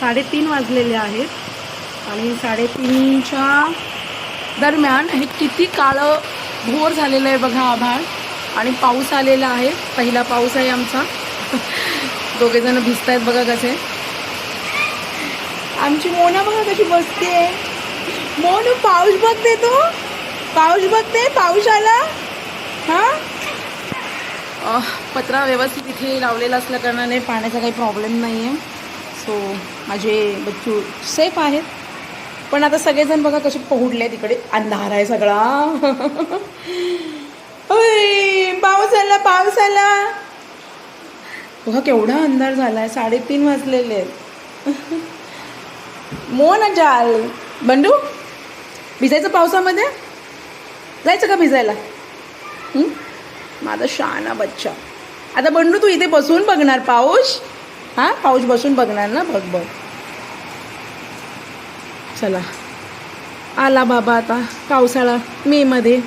साडेतीन वाजलेले आहेत. आणि साडेतीनच्या दरम्यान हे किती काळं भोर झालेलं आहे बघा आभाळ. आणि पाऊस आलेला आहे. पहिला पाऊस आहे आमचा. दोघेजण भिजत आहेत बघा कसे. आमची मोना बघा कशी बसते. मोनू पाऊस बघते तू? पाऊस बघते? पाऊस आला? हा? पत्रा व्यवस्थित इथे लावलेला असल्या कारणाने पाण्याचा काही प्रॉब्लेम नाही आहे सो माझे बच्चू सेफ आहेत. पण आता सगळेजण बघा कसे पोहडले तिकडे अंधार आहे सगळा. होय पाऊस आला पाऊस आला बघा केवढा अंधार झाला आहे साडेतीन वाजलेले आहेत. मोन जाल बंडू भिजायचं पावसामध्ये? जायचं का भिजायला? माझा शहाणा बच्चा. आता बंडू तू इथे बसून बघणार पाऊस. हा? पाऊस बसून बघणार ना बघ बघ. चला. आला बाबा आता पावसाळा मे मध्ये.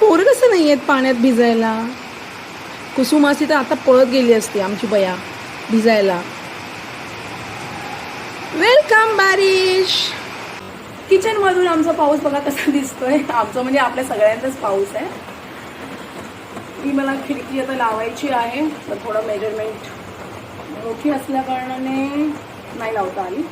पोरं कसं नाही आहेत पाण्यात भिजायला? कुसुमासी तर आता पळत गेली असती आमची बया भिजायला. वेलकम बारिश. किचन मधून आमचा पाऊस बघा कसा दिसतोय. आमचा म्हणजे आपल्या सगळ्यांचाच पाऊस आहे. ही मला खिडकी आता लावायची आहे तर थोडं मेजरमेंट मोठी असल्या कारणाने नाही लावता आली.